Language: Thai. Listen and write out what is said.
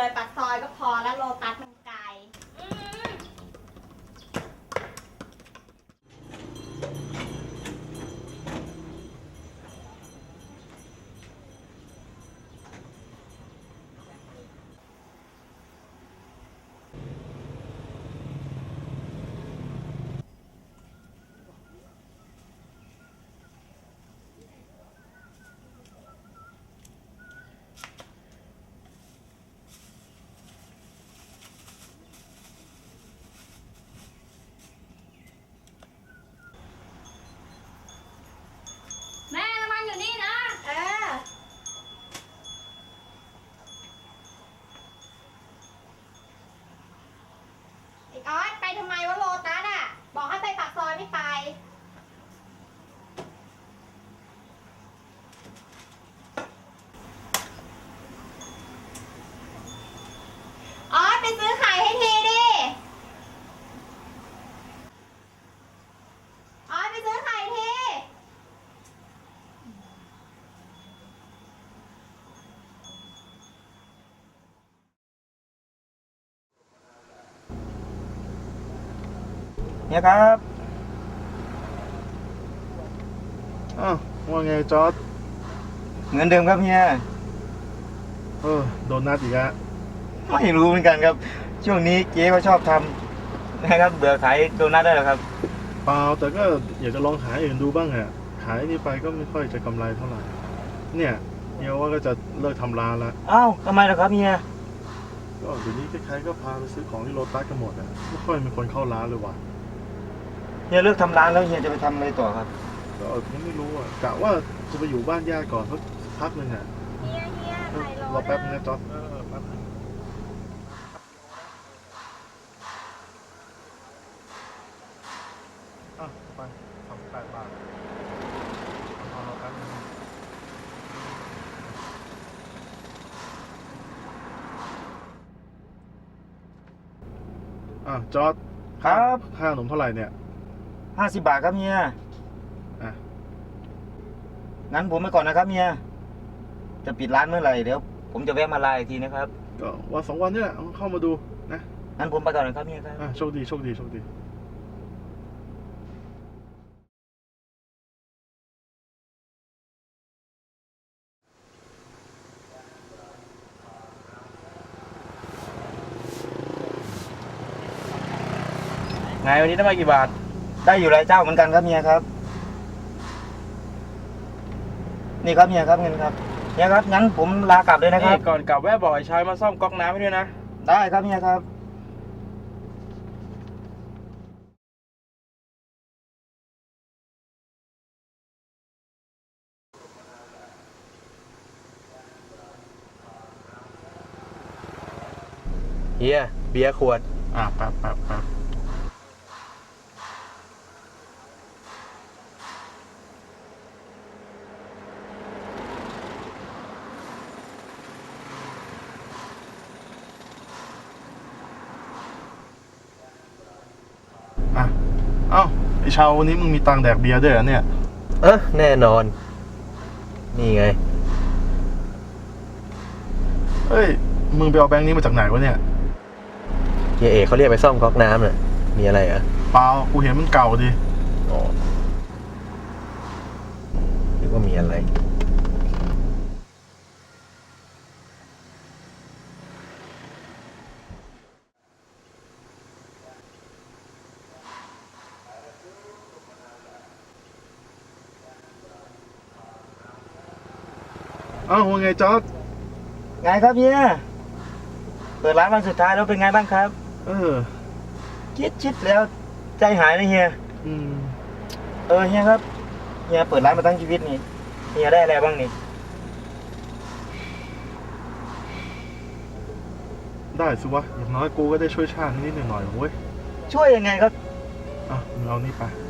ลยปากซอยก็พอแล้วโลตัสมัน ไม่ไป ออสไปซื้อไข่ให้ทีดิ ออสไปซื้อไข่ที เนี่ยครับ อ้าวว่าไงจอร์ดเหมือนเดิมครับเฮียเออโดนนัดอีกแล้วไม่รู้เหมือนกันครับ ช่วงนี้เจ๊เขาชอบทำนะครับเบื่อขายโดนัทได้แล้วครับ เปล่าแต่ก็อยากจะลองหาอื่นดูบ้างอะขายนี่ไปก็ไม่ค่อยจะกำไรเท่าไหร่ เนี่ยเฮียว่าก็จะเลิกทำร้านละอ้าวทำไมล่ะครับเฮียก็เดี๋ยวนี้ใครๆก็พาไปซื้อของที่โลตัสกันหมดอะไม่ค่อยมีคนเข้าร้านเลยว่ะเฮียเลิกทำร้านแล้วเฮียจะไปทำอะไรต่อครับ ก็ยังไม่รู้อะกะว่าจะไปอยู่บ้านญาติก่อนสักพักหนึ่งอะเฮียเฮียเอไข่อโลรอแป๊บนึงนะจอร์ดเออแป๊บนึงอะไปสามแปดบาทเอารอแป๊บนึงอะจอร์ดครับ ค่าขนมเท่าไหร่เนี่ยห้าสิบบาทครับเฮียอะ งั้นผมไปก่อนนะครับเฮีย จะปิดร้านเมื่อไหร่เดี๋ยวผมจะแวะมาลาอีกทีนะครับ ก็วันสองวันนี่แหละเอาเข้ามาดูนะงั้นผมไปก่อนนะครับเฮียครับ อะโชคดีโชคดีโชคดีไงวันนี้ได้มากี่บาท ได้อยู่หลายเจ้าเหมือนกันครับเฮียครับ นี่ครับเฮียครับเงินครับเฮียครับงั้นผมลากลับเลยนะครับ นี่ก่อนกลับแวะบอกไอ้ชายมาซ่อมก๊อกน้ำให้ด้วยนะ ได้ครับเฮียครับ เฮียเบียร์ขวด อะแป๊บแป๊บแป๊บอะ เอ้าไอชาววันนี้มึงมีตังค์แดกเบียร์ด้วยเหรอเนี่ย เออแน่นอน นี่ไงเฮ้ย มึงไปเอาแบงค์นี้มาจากไหนวะเนี่ย เฮียเอกเขาเรียกไปซ่อมก๊อกน้ำน่ะ มีอะไรเหรอะเปล่ากูเห็นมันเก่าดิ อ๋อหรือว่ามีอะไร อ้าว่าไงจอร์ดไงครับเฮียเปิดร้านวันสุดท้ายแล้วเป็นไงบ้างครับ เออชิดชิดแล้วใจหายเลยเฮียอืม เออเฮียครับเฮียเปิดร้านมาตั้งชีวิตนี่เฮียได้อะไรบ้างนี่ได้สิวะ อย่างน้อยกูก็ได้ช่วยชาตินิดหน่อยๆเว้ยช่วยยังไงครับ อะมึงเอานี่ไปโ